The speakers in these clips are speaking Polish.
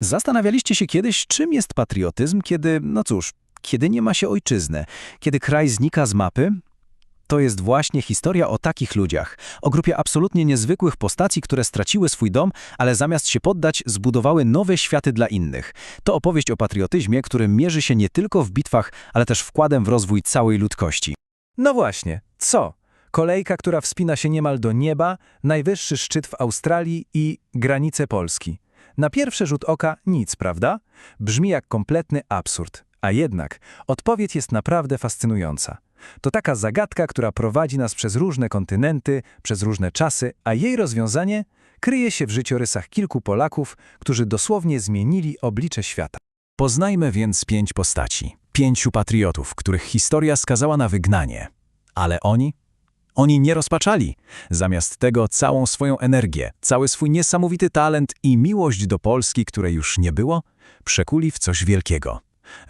Zastanawialiście się kiedyś, czym jest patriotyzm, kiedy, no cóż, kiedy nie ma się ojczyzny, kiedy kraj znika z mapy? To jest właśnie historia o takich ludziach, o grupie absolutnie niezwykłych postaci, które straciły swój dom, ale zamiast się poddać, zbudowały nowe światy dla innych. To opowieść o patriotyzmie, który mierzy się nie tylko w bitwach, ale też wkładem w rozwój całej ludzkości. No właśnie, co? Kolejka, która wspina się niemal do nieba, najwyższy szczyt w Australii i granice Polski. Na pierwszy rzut oka nic, prawda? Brzmi jak kompletny absurd. A jednak odpowiedź jest naprawdę fascynująca. To taka zagadka, która prowadzi nas przez różne kontynenty, przez różne czasy, a jej rozwiązanie kryje się w życiorysach kilku Polaków, którzy dosłownie zmienili oblicze świata. Poznajmy więc pięć postaci, pięciu patriotów, których historia skazała na wygnanie. Ale oni? Oni nie rozpaczali. Zamiast tego całą swoją energię, cały swój niesamowity talent i miłość do Polski, której już nie było, przekuli w coś wielkiego.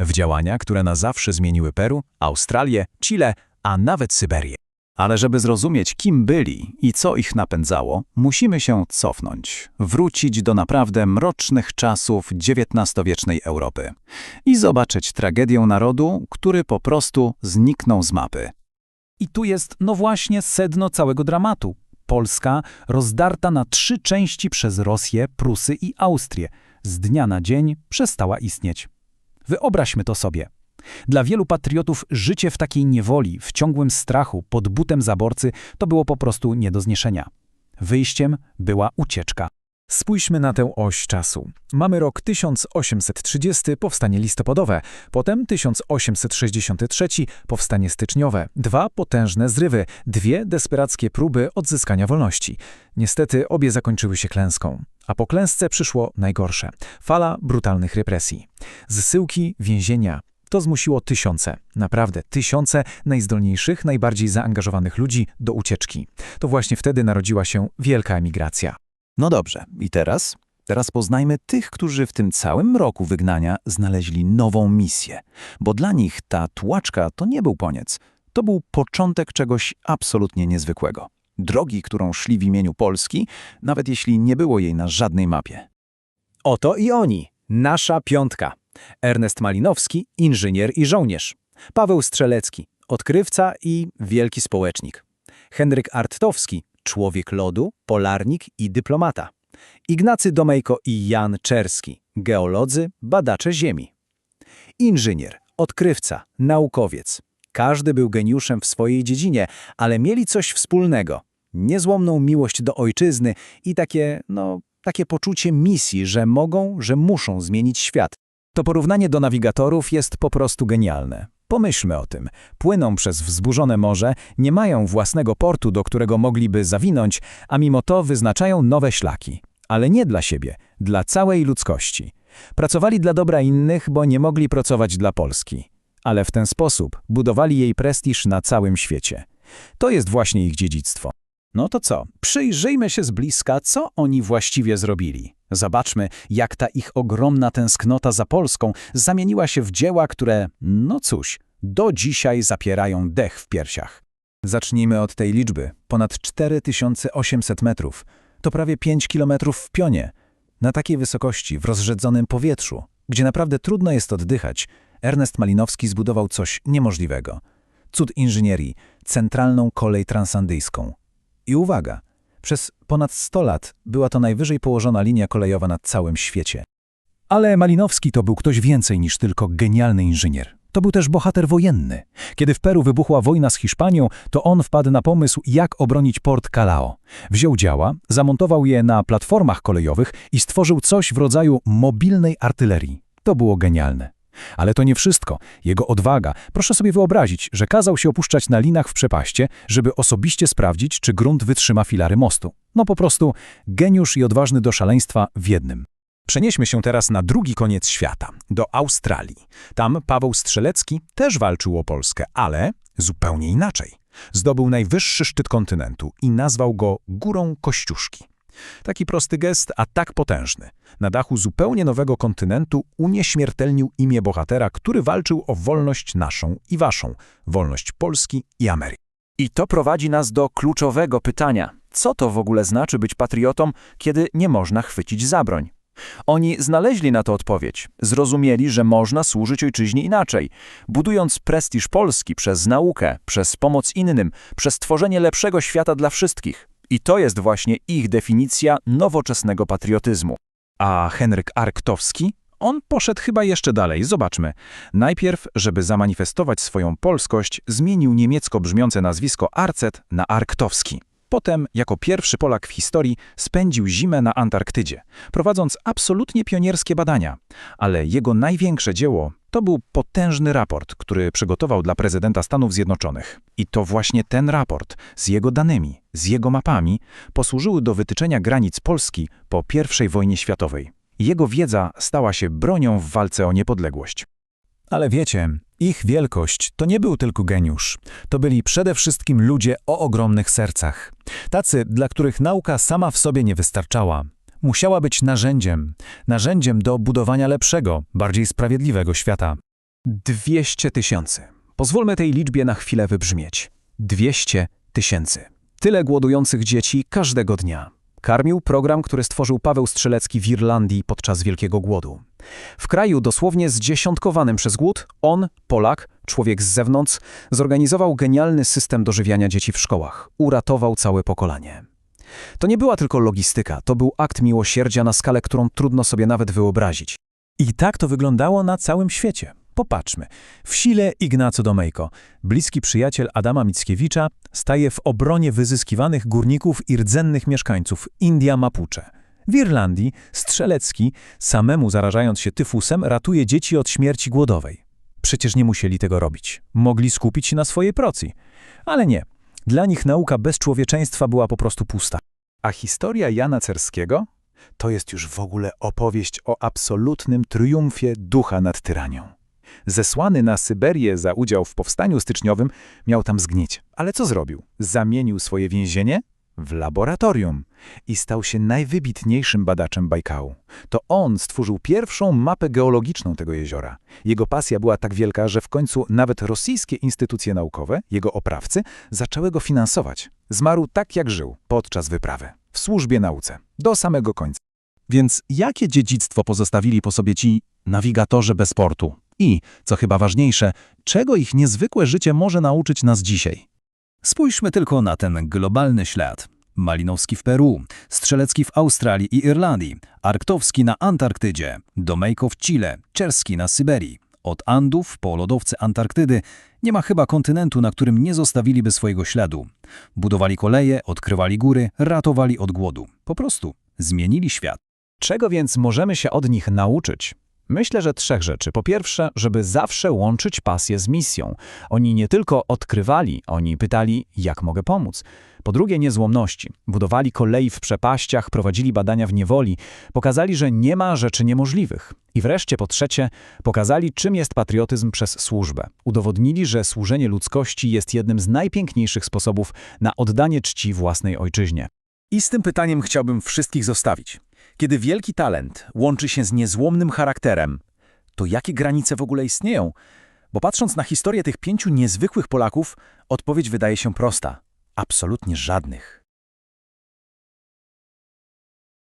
W działania, które na zawsze zmieniły Peru, Australię, Chile, a nawet Syberię. Ale żeby zrozumieć, kim byli i co ich napędzało, musimy się cofnąć, wrócić do naprawdę mrocznych czasów XIX-wiecznej Europy i zobaczyć tragedię narodu, który po prostu zniknął z mapy. I tu jest, no właśnie, sedno całego dramatu. Polska rozdarta na trzy części przez Rosję, Prusy i Austrię. Z dnia na dzień przestała istnieć. Wyobraźmy to sobie. Dla wielu patriotów życie w takiej niewoli, w ciągłym strachu, pod butem zaborcy, to było po prostu nie do zniesienia. Wyjściem była ucieczka. Spójrzmy na tę oś czasu. Mamy rok 1830, powstanie listopadowe, potem 1863, powstanie styczniowe, dwa potężne zrywy, dwie desperackie próby odzyskania wolności. Niestety obie zakończyły się klęską. A po klęsce przyszło najgorsze fala brutalnych represji. Zsyłki, więzienia. To zmusiło tysiące, naprawdę tysiące najzdolniejszych, najbardziej zaangażowanych ludzi do ucieczki. To właśnie wtedy narodziła się wielka emigracja. No dobrze, i teraz? Teraz poznajmy tych, którzy w tym całym roku wygnania znaleźli nową misję. Bo dla nich ta tłaczka to nie był koniec. To był początek czegoś absolutnie niezwykłego. Drogi, którą szli w imieniu Polski, nawet jeśli nie było jej na żadnej mapie. Oto i oni, nasza piątka. Ernest Malinowski, inżynier i żołnierz. Paweł Strzelecki, odkrywca i wielki społecznik. Henryk Artowski, człowiek lodu, polarnik i dyplomata. Ignacy Domejko i Jan Czerski, geolodzy, badacze ziemi. Inżynier, odkrywca, naukowiec. Każdy był geniuszem w swojej dziedzinie, ale mieli coś wspólnego. Niezłomną miłość do ojczyzny i takie, no, takie poczucie misji, że mogą, że muszą zmienić świat. To porównanie do nawigatorów jest po prostu genialne. Pomyślmy o tym. Płyną przez wzburzone morze, nie mają własnego portu, do którego mogliby zawinąć, a mimo to wyznaczają nowe szlaki. Ale nie dla siebie, dla całej ludzkości. Pracowali dla dobra innych, bo nie mogli pracować dla Polski. Ale w ten sposób budowali jej prestiż na całym świecie. To jest właśnie ich dziedzictwo. No to co? Przyjrzyjmy się z bliska, co oni właściwie zrobili. Zobaczmy, jak ta ich ogromna tęsknota za Polską zamieniła się w dzieła, które, no cóż, do dzisiaj zapierają dech w piersiach. Zacznijmy od tej liczby. Ponad 4800 metrów. To prawie 5 kilometrów w pionie. Na takiej wysokości, w rozrzedzonym powietrzu, gdzie naprawdę trudno jest oddychać, Ernest Malinowski zbudował coś niemożliwego. Cud inżynierii, centralną kolej transandyjską. I uwaga, przez ponad 100 lat była to najwyżej położona linia kolejowa na całym świecie. Ale Malinowski to był ktoś więcej niż tylko genialny inżynier. To był też bohater wojenny. Kiedy w Peru wybuchła wojna z Hiszpanią, to on wpadł na pomysł, jak obronić port Callao. Wziął działa, zamontował je na platformach kolejowych i stworzył coś w rodzaju mobilnej artylerii. To było genialne. Ale to nie wszystko. Jego odwaga. Proszę sobie wyobrazić, że kazał się opuszczać na linach w przepaście, żeby osobiście sprawdzić, czy grunt wytrzyma filary mostu. No po prostu geniusz i odważny do szaleństwa w jednym. Przenieśmy się teraz na drugi koniec świata, do Australii. Tam Paweł Strzelecki też walczył o Polskę, ale zupełnie inaczej. Zdobył najwyższy szczyt kontynentu i nazwał go Górą Kościuszki. Taki prosty gest, a tak potężny. Na dachu zupełnie nowego kontynentu unieśmiertelnił imię bohatera, który walczył o wolność naszą i waszą, wolność Polski i Ameryki. I to prowadzi nas do kluczowego pytania. Co to w ogóle znaczy być patriotą, kiedy nie można chwycić za broń? Oni znaleźli na to odpowiedź. Zrozumieli, że można służyć ojczyźnie inaczej, budując prestiż Polski przez naukę, przez pomoc innym, przez tworzenie lepszego świata dla wszystkich. I to jest właśnie ich definicja nowoczesnego patriotyzmu. A Henryk Arktowski? On poszedł chyba jeszcze dalej, zobaczmy. Najpierw, żeby zamanifestować swoją polskość, zmienił niemiecko brzmiące nazwisko Arcet na Arktowski. Potem, jako pierwszy Polak w historii, spędził zimę na Antarktydzie, prowadząc absolutnie pionierskie badania. Ale jego największe dzieło to był potężny raport, który przygotował dla prezydenta Stanów Zjednoczonych. I to właśnie ten raport, z jego danymi, z jego mapami, posłużyły do wytyczenia granic Polski po I wojnie światowej. Jego wiedza stała się bronią w walce o niepodległość. Ale wiecie, ich wielkość to nie był tylko geniusz. To byli przede wszystkim ludzie o ogromnych sercach. Tacy, dla których nauka sama w sobie nie wystarczała. Musiała być narzędziem. Narzędziem do budowania lepszego, bardziej sprawiedliwego świata. 200 tysięcy. Pozwólmy tej liczbie na chwilę wybrzmieć. 200 tysięcy. Tyle głodujących dzieci każdego dnia. Karmił program, który stworzył Paweł Strzelecki w Irlandii podczas Wielkiego Głodu. W kraju dosłownie zdziesiątkowanym przez głód, on, Polak, człowiek z zewnątrz, zorganizował genialny system dożywiania dzieci w szkołach. Uratował całe pokolenie. To nie była tylko logistyka, to był akt miłosierdzia na skalę, którą trudno sobie nawet wyobrazić. I tak to wyglądało na całym świecie. Popatrzmy. W sile Ignacy Domejko, bliski przyjaciel Adama Mickiewicza, staje w obronie wyzyskiwanych górników i rdzennych mieszkańców India Mapuche. W Irlandii Strzelecki, samemu zarażając się tyfusem, ratuje dzieci od śmierci głodowej. Przecież nie musieli tego robić. Mogli skupić się na swojej procji. Ale nie. Dla nich nauka bez człowieczeństwa była po prostu pusta. A historia Jana Cerskiego to jest już w ogóle opowieść o absolutnym triumfie ducha nad tyranią. Zesłany na Syberię za udział w powstaniu styczniowym, miał tam zgnić. Ale co zrobił? Zamienił swoje więzienie w laboratorium i stał się najwybitniejszym badaczem Bajkału. To on stworzył pierwszą mapę geologiczną tego jeziora. Jego pasja była tak wielka, że w końcu nawet rosyjskie instytucje naukowe, jego oprawcy, zaczęły go finansować. Zmarł tak jak żył, podczas wyprawy, w służbie nauce, do samego końca. Więc jakie dziedzictwo pozostawili po sobie ci nawigatorzy bez portu? I, co chyba ważniejsze, czego ich niezwykłe życie może nauczyć nas dzisiaj? Spójrzmy tylko na ten globalny ślad. Malinowski w Peru, Strzelecki w Australii i Irlandii, Arktowski na Antarktydzie, Domejko w Chile, Czerski na Syberii. Od Andów po lodowce Antarktydy nie ma chyba kontynentu, na którym nie zostawiliby swojego śladu. Budowali koleje, odkrywali góry, ratowali od głodu. Po prostu zmienili świat. Czego więc możemy się od nich nauczyć? Myślę, że trzech rzeczy. Po pierwsze, żeby zawsze łączyć pasję z misją. Oni nie tylko odkrywali, oni pytali, jak mogę pomóc. Po drugie, niezłomności. Budowali kolei w przepaściach, prowadzili badania w niewoli, pokazali, że nie ma rzeczy niemożliwych. I wreszcie, po trzecie, pokazali, czym jest patriotyzm przez służbę. Udowodnili, że służenie ludzkości jest jednym z najpiękniejszych sposobów na oddanie czci własnej ojczyźnie. I z tym pytaniem chciałbym wszystkich zostawić. Kiedy wielki talent łączy się z niezłomnym charakterem, to jakie granice w ogóle istnieją? Bo patrząc na historię tych pięciu niezwykłych Polaków, odpowiedź wydaje się prosta. Absolutnie żadnych.